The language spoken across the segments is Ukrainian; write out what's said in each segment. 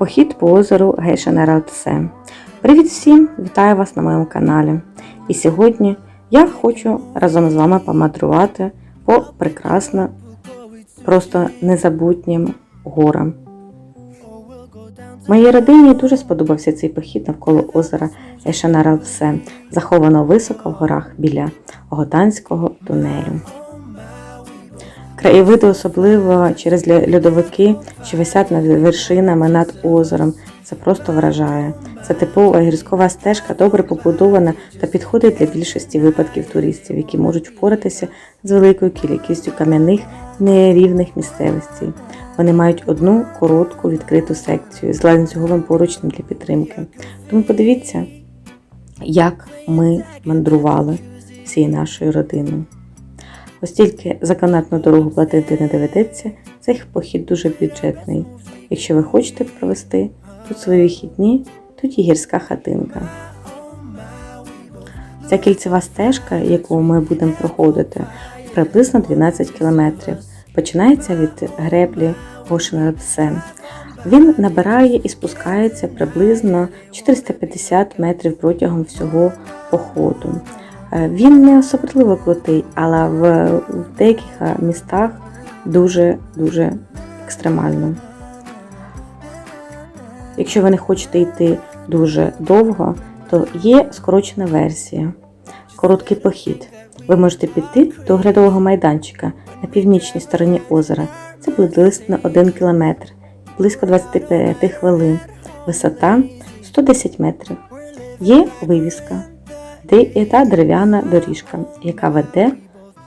Похід по озеру Гейшена Привіт всім! Вітаю вас на моєму каналі. І сьогодні я хочу разом з вами помадрувати по прекрасно, просто незабутнім горам. Моїй родині дуже сподобався цей похід навколо озера Гейшена Радсе, заховано високо в горах біля Готанського тунелю. Краєвиди особливо через льодовики, що висять над вершинами над озером. Це просто вражає. Це типова гірськова стежка, добре побудована та підходить для більшості випадків туристів, які можуть впоратися з великою кількістю кам'яних нерівних місцевостей. Вони мають одну коротку відкриту секцію з ланцюговим поручнем для підтримки. Тому подивіться, як ми мандрували всією нашою родиною. Оскільки за дорогу платити не доведеться, цей похід дуже бюджетний. Якщо ви хочете провести тут свої вихідні, тут є гірська хатинка. Ця кільцева стежка, яку ми будемо проходити, приблизно 12 кілометрів. Починається від греблі Гошенрадсе. Він набирає і спускається приблизно 450 метрів протягом всього походу. Е, Він не особливо крутий, але в, деяких е, містах дуже-дуже екстремально. Якщо ви не хочете йти дуже довго, то є скорочена версія. Короткий похід. Ви можете піти до оглядового майданчика на північній стороні озера. Це приблизно 1 кілометр, близько 25 хвилин. Висота 110 метрів. Є вивіска де- та дерев'яна доріжка, яка веде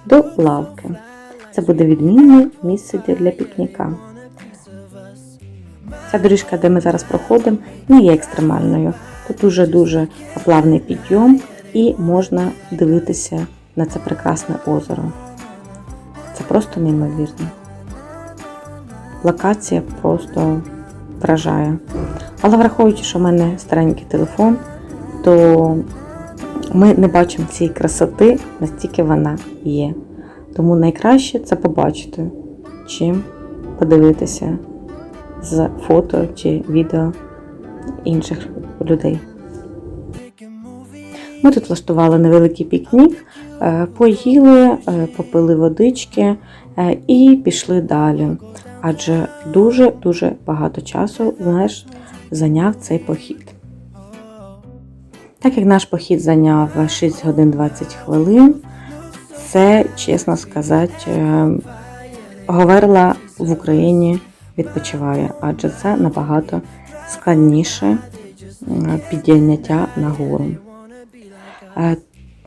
до лавки. Це буде відмінне місце для пікніка. Ця доріжка, де ми зараз проходимо, не є екстремальною. Тут дуже-дуже плавний підйом і можна дивитися на це прекрасне озеро. Це просто неймовірно. Локація просто вражає. Але враховуючи, що в мене старенький телефон, то ми не бачимо цієї красоти, настільки вона є. Тому найкраще це побачити, чим подивитися з фото чи відео інших людей. Ми тут влаштували невеликий пікнік, е, поїли, е, попили водички е, і пішли далі. Адже дуже-дуже багато часу знаєш, зайняв цей похід. Так як наш похід зайняв 6 годин 20 хвилин, це, чесно сказати, е, Говерла в Україні відпочиває, адже це набагато складніше е, підняття на гору. Е,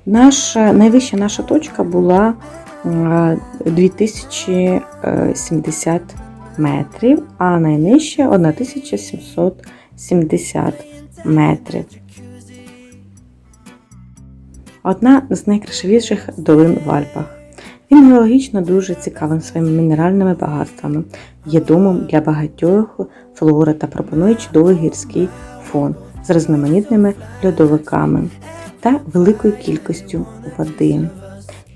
Наша, найвища наша точка була е, 2070 метрів, а найнижча 1770 метрів. Одна з найкрасивіших долин в Альпах. Він геологічно дуже цікавим своїми мінеральними багатствами, є домом для багатьох флори та пропонує чудовий гірський фон з різноманітними льодовиками та великою кількістю води.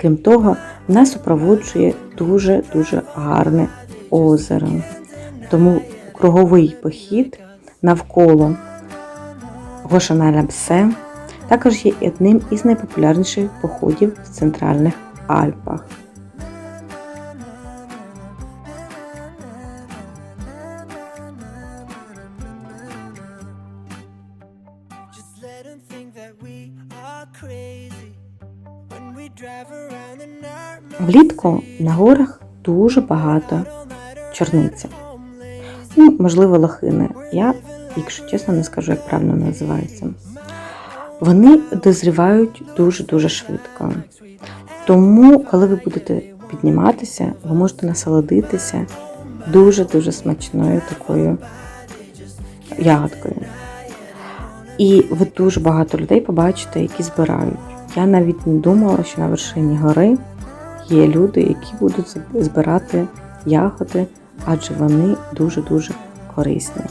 Крім того, нас супроводжує дуже-дуже гарне озеро. Тому круговий похід навколо Гошаналя-Бсе також є одним із найпопулярніших походів в центральних Альпах. Влітку на горах дуже багато чорниці. Ну, можливо, лохини. Я, якщо чесно, не скажу, як правильно називається. Вони дозрівають дуже-дуже швидко. Тому, коли ви будете підніматися, ви можете насолодитися дуже-дуже смачною такою ягодкою. І ви дуже багато людей побачите, які збирають. Я навіть не думала, що на вершині гори є люди, які будуть збирати ягоди, адже вони дуже-дуже корисні.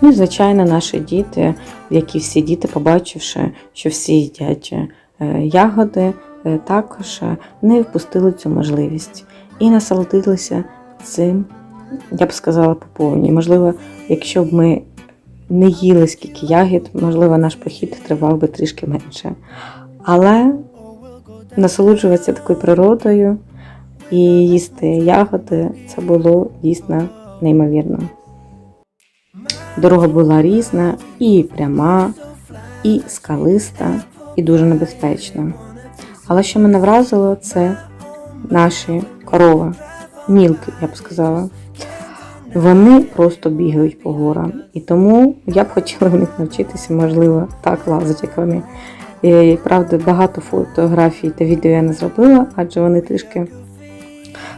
Ну і, звичайно, наші діти, як і всі діти, побачивши, що всі їдять е, ягоди, е, також не впустили цю можливість і насолодилися цим я б сказала, по повній. Можливо, якщо б ми не їли скільки ягід, можливо, наш похід тривав би трішки менше. Але насолоджуватися такою природою і їсти ягоди це було дійсно неймовірно. Дорога була різна, і пряма, і скалиста, і дуже небезпечна. Але що мене вразило, це наші корови, мілки, я б сказала. Вони просто бігають по горам. І тому я б хотіла в них навчитися, можливо, так лазити, як вони. І, правда, багато фотографій та відео я не зробила, адже вони трішки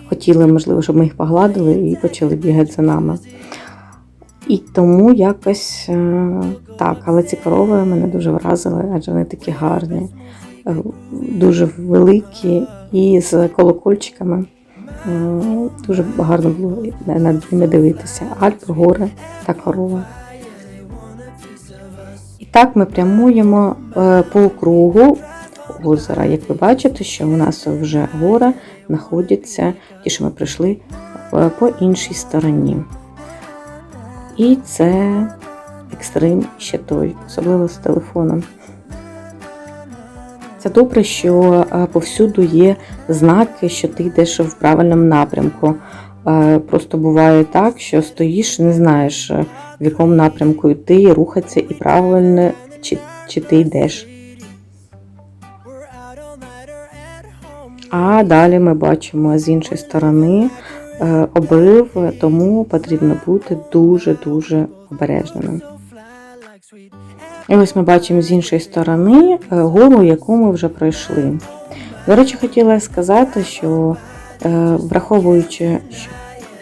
хотіли, можливо, щоб ми їх погладили і почали бігати за нами. І тому якось е, так, але ці корови мене дуже вразили, адже вони такі гарні, е, дуже великі і з колокольчиками. Е, Дуже гарно було над ними дивитися. Альп, гори та корова. І так ми прямуємо по кругу озера. Як ви бачите, що у нас вже гора знаходиться, ті, що ми прийшли по іншій стороні. І це екстрим ще той, особливо з телефоном. Це добре, що е, повсюду є знаки, що ти йдеш в правильному напрямку. Е, Просто буває так, що стоїш, не знаєш, е, в якому напрямку йти, рухатися і правильно, чи, чи ти йдеш. А далі ми бачимо з іншої сторони е, тому потрібно бути дуже-дуже обережними. І ось ми бачимо з іншої сторони е, гору, яку ми вже пройшли. До речі, хотіла сказати, що е, враховуючи,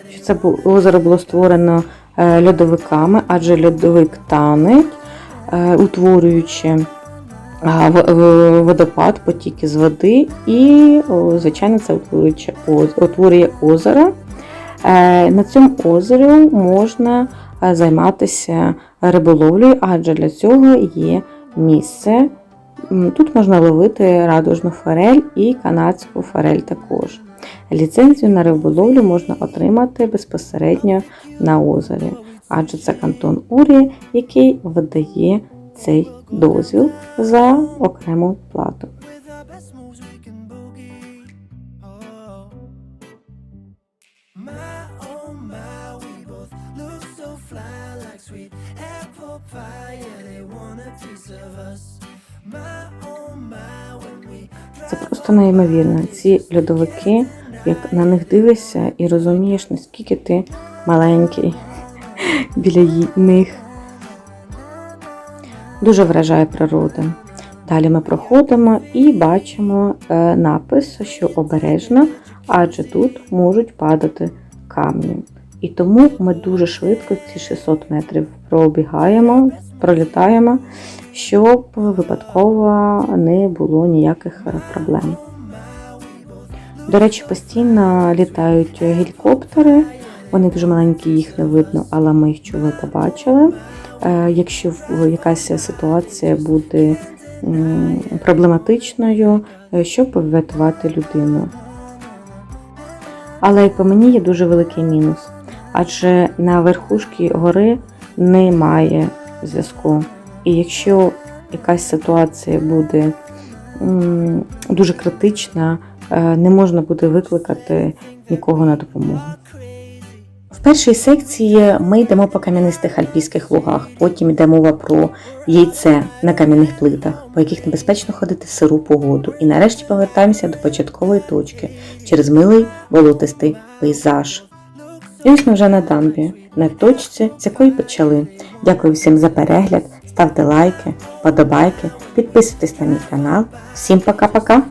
що, це озеро було створено льодовиками, адже льодовик тане, утворюючи водопад, потіки з води, і, звичайно, це утворює озеро. Е, На цьому озері можна е, займатися риболовлею, адже для цього є місце. Тут можна ловити радужну форель і канадську форель також. Ліцензію на риболовлю можна отримати безпосередньо на озері, адже це кантон Урі, який видає цей дозвіл за окрему плату. Це просто неймовірно. Ці льодовики, як на них дивишся і розумієш, наскільки ти маленький біля них. Дуже вражає природа. Далі ми проходимо і бачимо е, напис, що обережно, адже тут можуть падати камні. І тому ми дуже швидко ці 600 метрів пробігаємо, пролітаємо, щоб випадково не було ніяких проблем. До речі, постійно літають гелікоптери. Вони дуже маленькі, їх не видно, але ми їх чули та бачили. Е, Якщо якась ситуація буде проблематичною, е, щоб врятувати людину. Але як по мені є дуже великий мінус, адже на верхушці гори немає зв'язку. І якщо якась ситуація буде дуже критична, е, не можна буде викликати нікого на допомогу. В першій секції ми йдемо по кам'янистих альпійських лугах, потім йде мова про яйце на кам'яних плитах, по яких небезпечно ходити в сиру погоду. І нарешті повертаємося до початкової точки через милий болотистий пейзаж. Ми вже на дамбі, на точці, з якої почали. Дякую всім за перегляд, ставте лайки, подобайки, підписуйтесь на мій канал. Всім пока-пока!